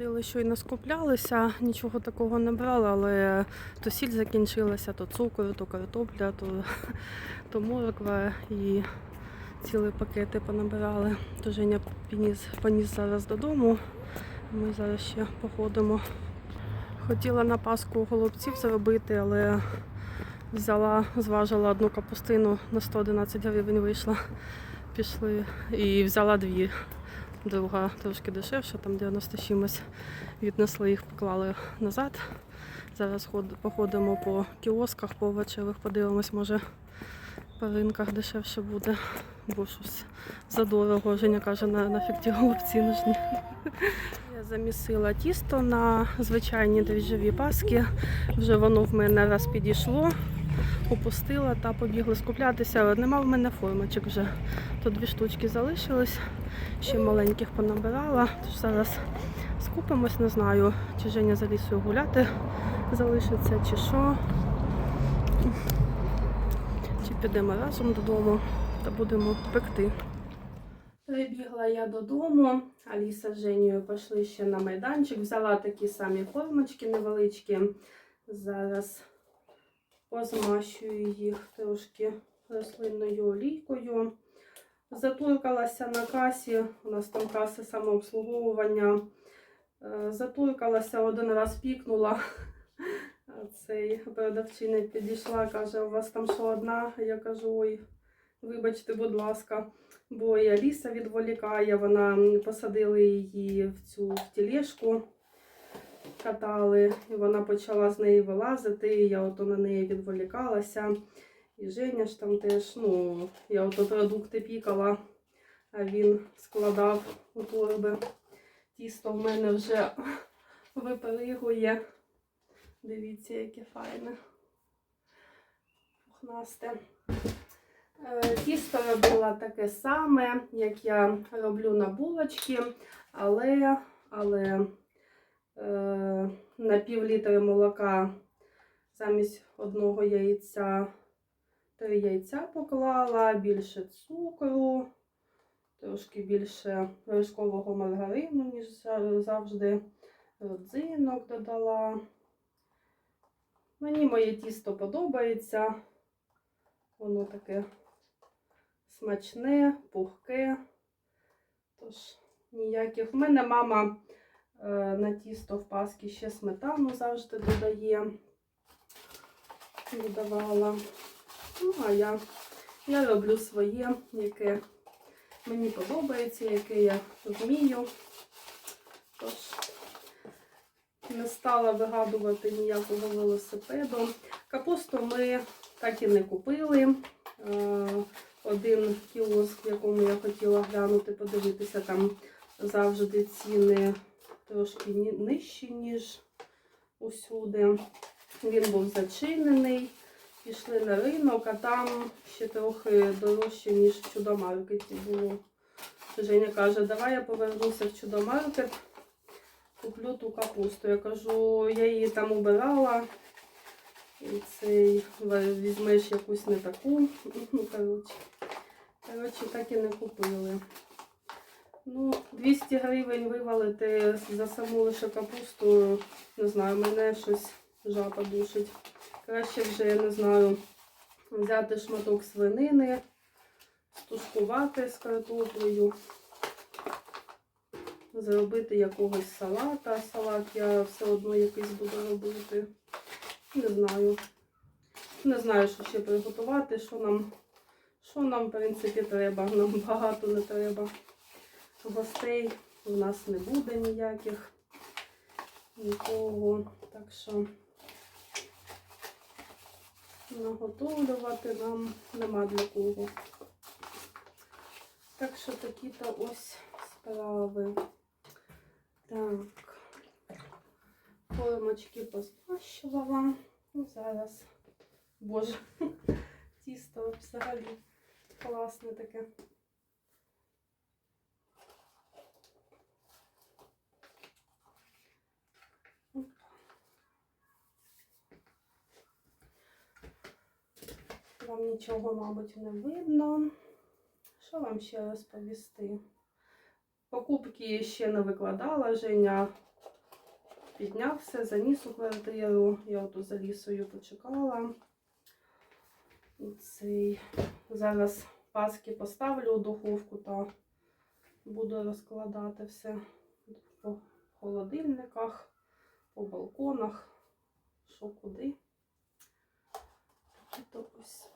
Ходили, що й наскуплялися, нічого такого не брали, але то сіль закінчилася, то цукор, то картопля, то, то морква і цілі пакети понабирали. То Женя поніс, поніс зараз додому. Ми зараз ще походимо. Хотіла на Пасху голубців зробити, але взяла, зважила одну капустину на 111 гривень вийшла. Пішли і взяла дві. Друга трошки дешевша, там 90 чимось. Віднесли їх, поклали назад. Зараз ход- походимо по кіосках, по овочевих, подивимось, може по ринках дешевше буде. Бо щось задорого. Женя каже, на, нафіг ті голубці нужні. Я замісила тісто на звичайні дріжджові паски. Вже воно в мене раз підійшло, опустила та побігли скуплятися. Нема в мене формочок вже. То дві штучки залишились, ще маленьких понабирала. Тож зараз скупимось, не знаю, чи Женя за лісою гуляти залишиться, чи що. Чи підемо разом додому та будемо пекти. Прибігла я додому, Аліса з Женєю пішли ще на майданчик, взяла такі самі формочки невеличкі. Зараз позмащую їх трошки рослинною олійкою. Затуркалася на касі, у нас там каси самообслуговування. Е, Затуркалася, один раз пікнула. Цей продавчиня підійшла, каже, у вас там що одна? Я кажу, ой, вибачте, будь ласка. Бо і Аліса відволікає, вона м, посадили її в цю тілешку, катали, і вона почала з неї вилазити. і Я ото на неї відволікалася. І Женя ж там теж, ну, я ото продукти пікала, а він складав у торби. Тісто в мене вже випригує. Дивіться, яке файне. Пухнасте. Е, Тісто робила таке саме, як я роблю на булочки, але, але на пів літри молока замість одного яйця три яйця поклала, більше цукру, трошки більше вершкового маргарину, ніж завжди. Родзинок додала. Мені моє тісто подобається. Воно таке смачне, пухке. Тож ніяких. В мене мама е, на тісто в паски ще сметану завжди додає. Додавала. Ну, а я, я роблю своє, яке мені подобається, яке я вмію. Тож не стала вигадувати ніякого велосипеду. Капусту ми так і не купили. Е, Один кіоск, в якому я хотіла глянути, подивитися, там завжди ціни трошки нижчі, ніж усюди. Він був зачинений. Пішли на ринок, а там ще трохи дорожче, ніж в чудомаркеті було. Женя каже, давай я повернуся в чудомаркет, куплю ту капусту. Я кажу, я її там убирала. І цей візьмеш якусь не таку. Коротше, так і не купили. Ну, 200 гривень вивалити за саму лише капусту, не знаю, мене щось жаба душить. Краще вже, я не знаю, взяти шматок свинини, стушкувати з картоплею, зробити якогось салата. Салат я все одно якийсь буду робити. Не знаю. Не знаю, що ще приготувати, що нам, що нам, в принципі, треба. Нам багато не треба. Гостей у нас не буде ніяких. Нікого. Так що наготовлювати нам нема для кого. Так що такі-то ось справи. Так. Формочки позмащувала. Ну, зараз. Боже, тісто взагалі класне таке. Вам нічого, мабуть, не видно. Що вам ще розповісти? Покупки ще не викладала. Женя піднявся, заніс у квартиру. Я отут за лісою почекала. Цей. Зараз паски поставлю у духовку та буду розкладати все по холодильниках, по балконах, що куди. То ось.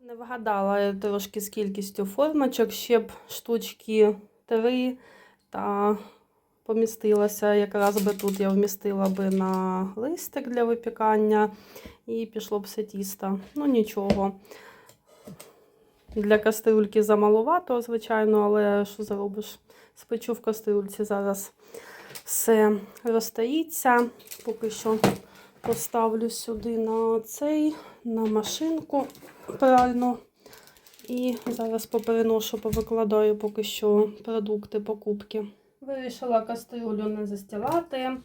Не вгадала я трошки з кількістю формочок, ще б штучки три та помістилася. Якраз би тут я вмістила би на листик для випікання і пішло б все тісто. Ну нічого. Для кастрюльки замалувато, звичайно, але що зробиш? Спечу в кастрюльці зараз все розтаїться. Поки що поставлю сюди на цей, на машинку правильно. І зараз попереношу, повикладаю поки що продукти, покупки. Вирішила кастрюлю не застілати, е,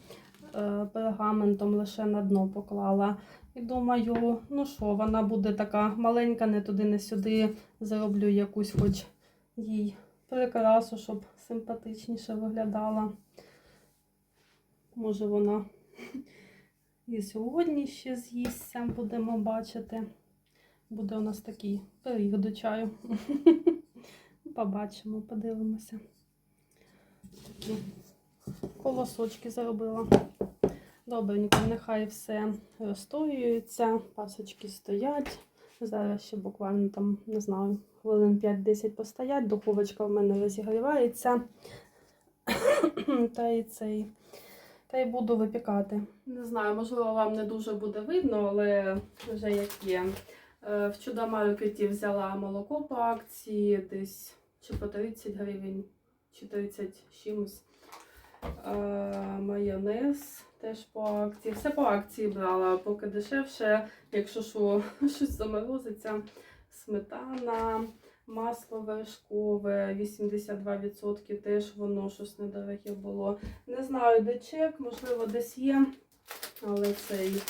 пергаментом лише на дно поклала. І думаю, ну що, вона буде така маленька, не туди, не сюди. Зроблю якусь хоч їй прикрасу, щоб симпатичніше виглядала. Може вона і сьогодні ще з'їсться, будемо бачити. Буде у нас такий пиріг до чаю. Побачимо, подивимося. Такі колосочки зробила. Добренько, нехай все розстоюється, пасочки стоять. Зараз ще буквально там, не знаю, хвилин 5-10 постоять. Духовочка в мене розігрівається. Та й цей. Та й буду випікати. Не знаю, можливо, вам не дуже буде видно, але вже як є. Е, В чудомаркеті взяла молоко по акції десь чи по 30 гривень, чи 30 чимось. Е, Майонез теж по акції. Все по акції брала, поки дешевше, якщо що, щось заморозиться. Сметана, масло вершкове, 82% теж воно щось недороге було. Не знаю, де чек, можливо, десь є, але цей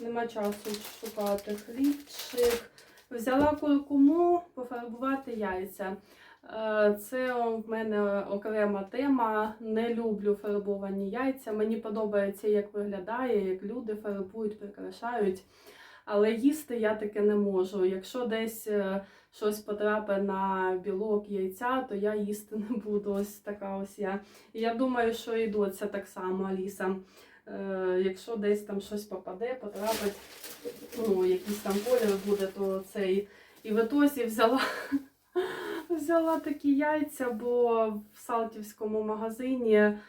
нема часу шукати хлібчик. Взяла куркуму пофарбувати яйця. Е, Це в мене окрема тема. Не люблю фарбовані яйця. Мені подобається, як виглядає, як люди фарбують, прикрашають. Але їсти я таке не можу. Якщо десь е, щось потрапить на білок яйця, то я їсти не буду. Ось така ось я. І я думаю, що і доця так само, Аліса. Е, Якщо десь там щось попаде, потрапить, ну, якийсь там колір буде, то цей. І в етозі взяла, взяла такі яйця, бо в Салтівському магазині е,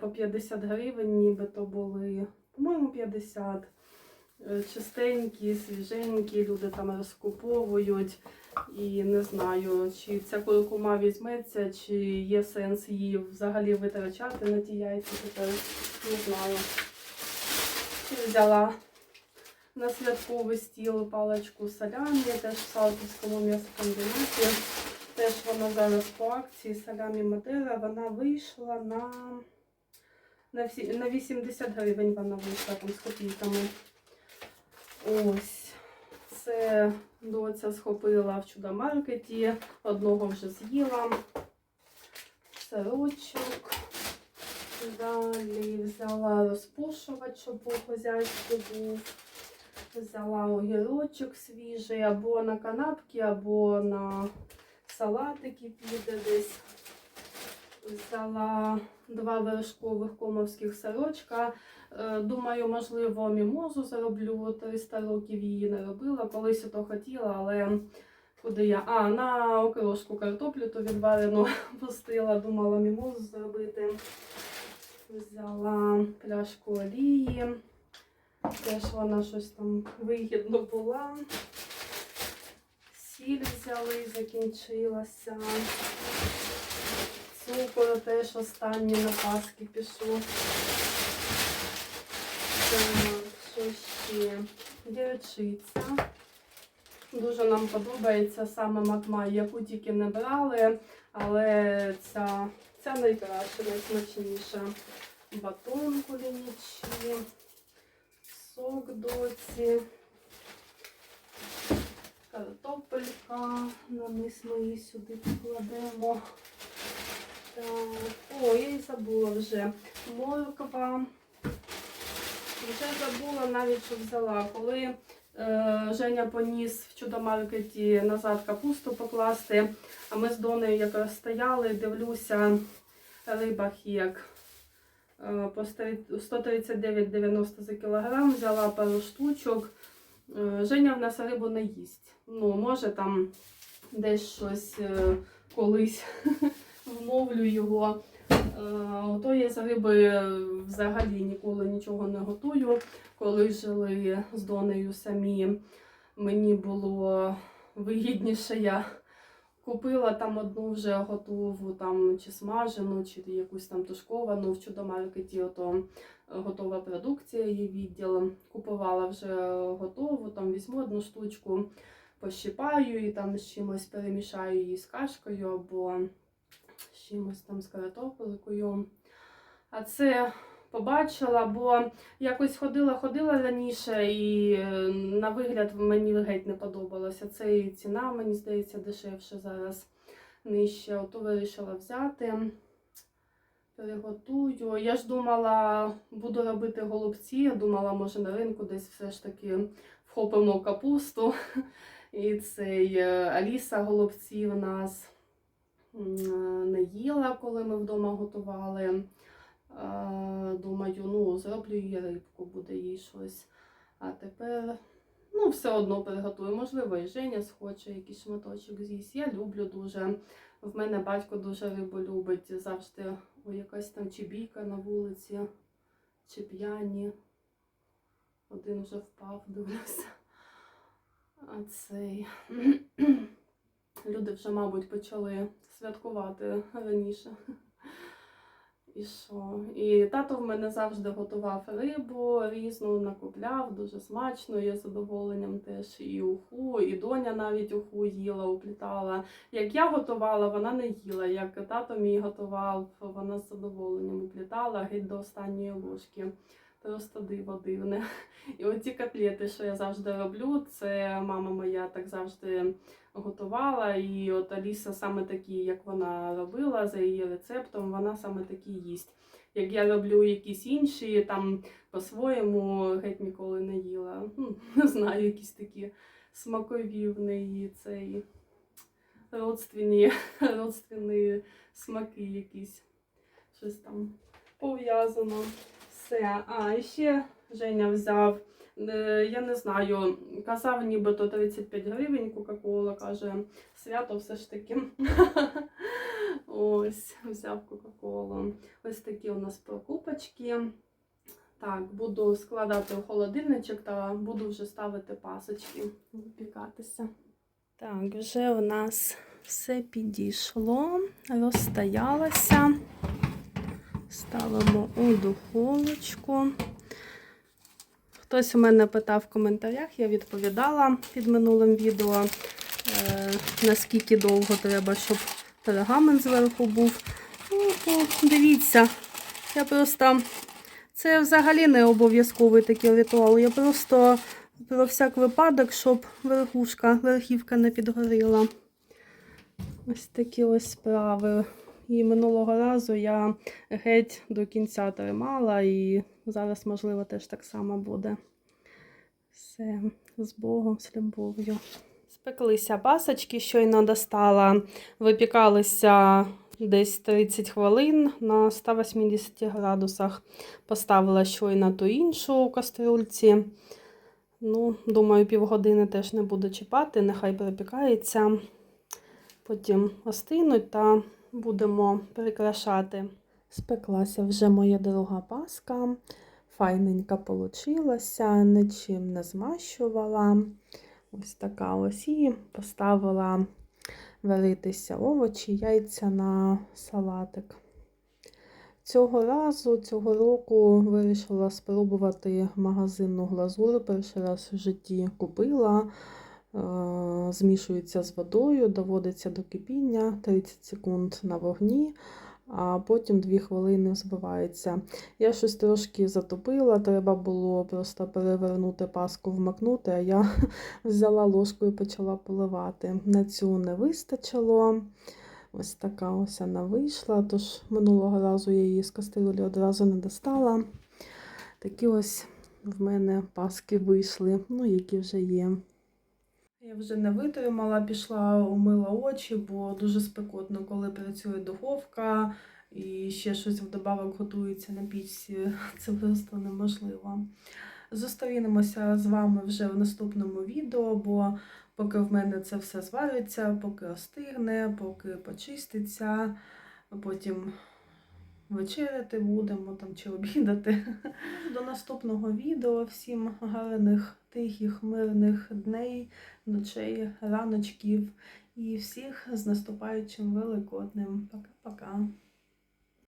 по 50 гривень, ніби то були, по-моєму, 50. Е, Чистенькі, свіженькі, люди там розкуповують. І не знаю, чи ця куркума візьметься, чи є сенс її взагалі витрачати на ті яйця. Тепер не знаю. Взяла на святковий стіл паличку салямі, теж в Салтівському м'ясокомбінаті. Теж вона зараз по акції салямі Мадера. Вона вийшла на, на, всі, на 80 гривень вона вийшла там з копійками. Ось. Це доця схопила в чудомаркеті. Одного вже з'їла. Сирочок. Далі взяла розпушувач, щоб у хазяйстві був. Взяла огірочок свіжий або на канапки, або на салатики піде десь. Взяла два вершкових комовських сирочка. Е, Думаю, можливо, мімозу зароблю. 300 років її не робила. Колись то хотіла, але куди я? А, на окрошку картоплю то відварену пустила, думала мімозу зробити. Взяла пляшку олії. Теж вона щось там вигідно була. Сіль взяли, закінчилася. Цукор теж останній на Паски пішов. Що? Дівчиця. Дуже нам подобається саме макмай, яку тільки не брали, але ця, ця найкраща, найсмачніша. Батон кулінічі, сок доці, картопелька. На низ ми її сюди покладемо. Так. О, я і забула вже. Морква. Вже забула навіть, що взяла. Коли е, Женя поніс в чудомаркеті назад капусту покласти, а ми з Донею якраз стояли, дивлюся, риба хек. Е, по 139,90 за кілограм, взяла пару штучок. Е, Женя в нас рибу не їсть. Ну, може там десь щось е, колись вмовлю його. Е, Ото я з риби взагалі ніколи нічого не готую. Коли жили з Донею самі, мені було вигідніше. Я купила там одну вже готову, там чи смажену, чи якусь там тушковану в чудомаркеті. Ото готова продукція є відділ. Купувала вже готову, там візьму одну штучку, пощипаю і там з чимось перемішаю її з кашкою або чимось там з картопелькою. А це побачила, бо якось ходила, ходила раніше, і е, на вигляд мені геть не подобалося. Це і ціна, мені здається, дешевше зараз нижче. Ото вирішила взяти. Переготую. Я ж думала, буду робити голубці. Я думала, може на ринку десь все ж таки вхопимо капусту. І цей Аліса голубці в нас не їла, коли ми вдома готували. Е, Думаю, ну, зроблю їй рибку, буде їй щось. А тепер, ну, все одно приготую. Можливо, і Женя схоче якийсь шматочок з'їсть. Я люблю дуже. В мене батько дуже рибу любить. Завжди о, якась там чи бійка на вулиці, чи п'яні. Один вже впав, дивлюся. А цей. Люди вже, мабуть, почали святкувати раніше. І що? І тато в мене завжди готував рибу різну, накупляв, дуже смачно. Я з задоволенням теж і уху, і доня навіть уху їла, уплітала. Як я готувала, вона не їла. Як тато мій готував, вона з задоволенням уплітала геть до останньої ложки. Просто диво дивне. І оці котлети, що я завжди роблю, це мама моя так завжди готувала. І от Аліса саме такі, як вона робила за її рецептом, вона саме такі їсть. Як я роблю якісь інші, там по-своєму геть ніколи не їла. Не знаю, якісь такі смакові в неї цей родственні, родственні смаки якісь. Щось там пов'язано. Все. А, ще Женя взяв. е, Я не знаю, казав нібито 35 гривень Кока-Кола, каже, свято все ж таки. Ось, взяв Кока-Колу. Ось такі у нас покупочки. Так, буду складати в холодильничок та буду вже ставити пасочки, випікатися. Так, вже у нас все підійшло, розстоялося. Ставимо у духовочку. Хтось у мене питав в коментарях, я відповідала під минулим відео, е, наскільки довго треба, щоб пергамент зверху був. Ну, дивіться, я просто. Це взагалі не обов'язковий такий ритуал. Я просто про всяк випадок, щоб верхушка, верхівка не підгоріла. Ось такі ось справи. І минулого разу я геть до кінця тримала, і зараз, можливо, теж так само буде. Все, з Богом, з любов'ю. Спеклися пасочки, щойно достала. Випікалися десь 30 хвилин на 180 градусах. Поставила щойно ту іншу кастрюльці. Ну, думаю, півгодини теж не буду чіпати, нехай перепікається. Потім остинуть та будемо прикрашати. Спеклася вже моя друга паска. Файненька получилася, нічим не змащувала. Ось така ось і поставила варитися овочі, яйця на салатик. Цього разу, цього року вирішила спробувати магазинну глазур. Перший раз в житті купила. Е, Змішується з водою, доводиться до кипіння 30 секунд на вогні, а потім 2 хвилини взбивається. Я щось трошки затопила, треба було просто перевернути паску, вмакнути, а я взяла ложку і почала поливати. На цю не вистачило. Ось така ось вона вийшла. Тож минулого разу я її з кастрюлі одразу не достала. Такі ось в мене паски вийшли, ну, які вже є. Я вже не витримала, пішла, умила очі, бо дуже спекотно, коли працює духовка і ще щось вдобавок готується на пічці. Це просто неможливо. Зустрінемося з вами вже в наступному відео, бо поки в мене це все звариться, поки остигне, поки почиститься, потім вечеряти будемо там чи обідати. До наступного відео. Всім гарних, тихих, мирних дней, ночей, раночків і всіх з наступаючим великоднем. Пока-пока.